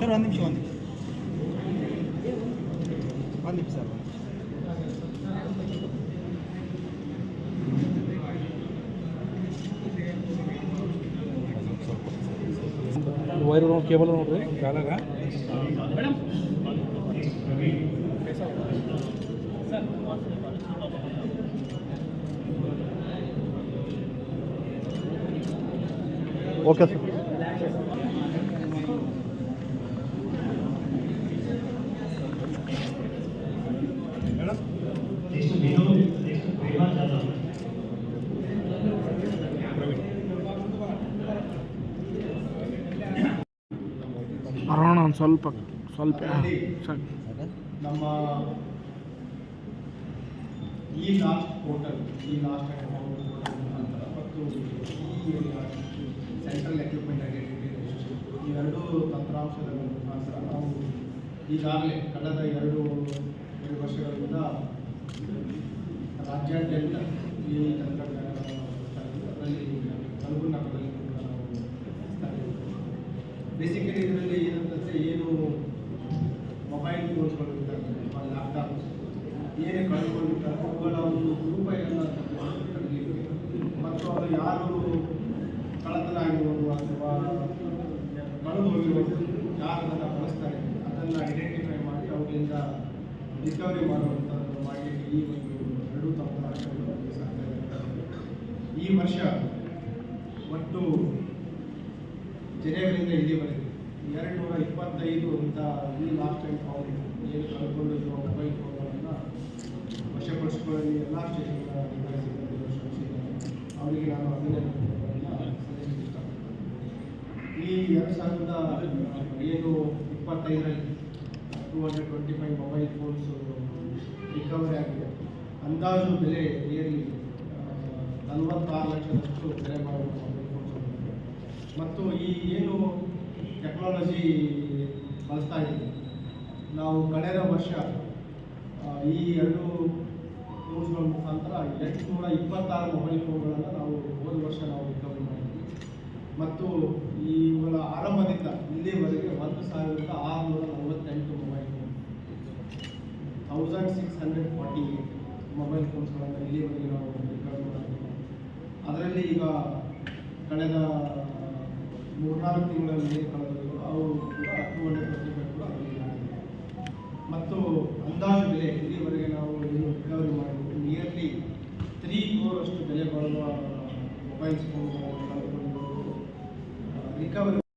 Sir ಒಂದು ನಿಮಿಷ ಒಂದು ಒಂದು ನಿಮಿಷ ಸರ್ ವೈರ್ ನೋಡಿ ಕೇಬಲ್ ನೋಡ್ರಿ ಕಾಲಾಗ ಓಕೆ ಸರ್ ಅರೋಣ ಒಂದು ಸ್ವಲ್ಪ ಸ್ವಲ್ಪ ನಮ್ಮ ಈ ಲಾಸ್ಟ್ ಪೋರ್ಟಲ್ ಈ ಲಾಸ್ಟ್ ಮುಖಾಂತರ ಮತ್ತು ಈ ಸೆಂಟ್ರಲ್ ಎಕ್ವಿಪ್ಮೆಂಟ್ ಐಡೆಂಟಿಟಿ ರಿಜಿಸ್ಟ್ರೇಷನ್ ಎರಡು ತಂತ್ರಾಂಶದ ಮುಖಾಂತರ ನಾವು ಈಗಾಗಲೇ ಕಳೆದ ಎರಡು ಎರಡು ವರ್ಷಗಳಿಂದ ರಾಜ್ಯಾದ್ಯಂತ ಈ ಇದ್ದೀವಿ. ಅದರಲ್ಲಿ ನಾವು ಬೇಸಿಕಲಿ ಇದರಲ್ಲಿ ಏನಂತಂದರೆ ಏನು ಮೊಬೈಲ್ ಫೋನ್ಸ್ಗಳು ಇರ್ತವೆ ಲ್ಯಾಪ್ಟಾಪ್ ಏನೇ ಕಳ್ಕೊಂಡಿರ್ತಾರೆ ಅವುಗಳ ಒಂದು ದುರುಪಯೋಗ ಮತ್ತು ಅದು ಯಾರು ಕಳತನ ಆಗಿರ್ಬೋದು ಅಥವಾ ಕಳೆದು ಹೋಗಿರ್ಬೋದು ಯಾರು ಅದನ್ನು ಬಳಸ್ತಾರೆ, ಅದನ್ನು ಐಡೆಂಟಿಫೈ ಮಾಡಿ ಅವುಗಳಿಂದ ರಿಕವರಿ ಮಾಡುವಂಥದ್ದು ಮಾಡಿ ಈ ಒಂದು ಎರಡು ತಂತ್ರಾಂಶಗಳು ನಮಗೆ ಸಾಧ್ಯ. ಈ ವರ್ಷ ಒಟ್ಟು ಇದೇ ಇಲ್ಲಿವರೆಗೆ ಎರಡು ನೂರ ಇಪ್ಪತ್ತೈದು ಅಂತ ಈ ಲಾಸ್ಟ್ ಟೈಮ್ ಫೋನ್ ಏನು ಕಳ್ಕೊಂಡಿರುವ ಮೊಬೈಲ್ ಫೋನ್ಗಳನ್ನು ವಶಪಡಿಸ್ಕೊಳ್ಳಿ. ಎಲ್ಲ ಸ್ಟೇಷನ್ಗಳ ಅಧಿಕಾರಿಗಳು ಶ್ರಮಿಸಿದ್ದಾರೆ. ಅವರಿಗೆ ನಾನು ಅಭಿನಂದನೆಗಳನ್ನು ಸಲ್ಲಿಸಲಿಕ್ಕೆ ಇಷ್ಟಪಡ್ತೀನಿ ಈ ಎರಡು ಸಾವಿರದ ಏನು ಇಪ್ಪತ್ತೈದರಲ್ಲಿ two hundred twenty five mobile phones recovery ಆಗಿದೆ. ಅಂದಾಜು ಬೆಲೆ ನಿಯರ್ಲಿ ನಲವತ್ತಾರು ಲಕ್ಷದಷ್ಟು ಬೆಲೆ ಮಾಡುವ ಮೊಬೈಲ್ ಫೋನ್ಸ್ ಮತ್ತು ಈ ಏನು ಟೆಕ್ನಾಲಜಿ ಬಳಸ್ತಾ ಇದ್ದೀವಿ. ನಾವು ಕಳೆದ ವರ್ಷ ಈ ಎರಡು ಕೋರ್ಸ್ಗಳ ಮುಖಾಂತರ ಎಂಟುನೂರ ಇಪ್ಪತ್ತಾರು ಮೊಬೈಲ್ ಫೋನ್ಗಳನ್ನು ನಾವು ಹೋದ ವರ್ಷ ನಾವು ರಿಕವರಿ ಮಾಡಿದ್ವಿ. ಮತ್ತು ಇವುಗಳ ಆರಂಭದಿಂದ ಇಲ್ಲಿವರೆಗೆ ಒಂದು ಸಾವಿರದ ಆರುನೂರ ನಲವತ್ತೆಂಟು mobile phone thousand six hundred forty eight mobile ಫೋನ್ಸ್ಗಳನ್ನು ಇಲ್ಲಿವರೆಗೆ ನಾವು ರಿಕವರಿ ಮಾಡಿದ್ದೀವಿ ಅದರಲ್ಲಿ ಈಗ ಕಳೆದ ಮೂರ್ನಾಲ್ಕು ತಿಂಗಳಲ್ಲಿ ಏನು ಅವರು ಅವು ಕೂಡ ಹತ್ತು ಕೂಡ ಅದರಲ್ಲಿ ಮತ್ತು ಅಂದಾಜು ಬೆಲೆ ಇಲ್ಲಿವರೆಗೆ ನಾವು ರಿಕವರಿ ಮಾಡಬೇಕು ನಿಯರ್ಲಿ ತ್ರೀ ಕ್ರೋರ್ ಅಷ್ಟು ಬೆಲೆ ಬಾಳುವ ಮೊಬೈಲ್ ಫೋನ್ಗಳನ್ನು ಕಳೆದುಕೊಂಡಿರೋದು ರಿಕವರಿ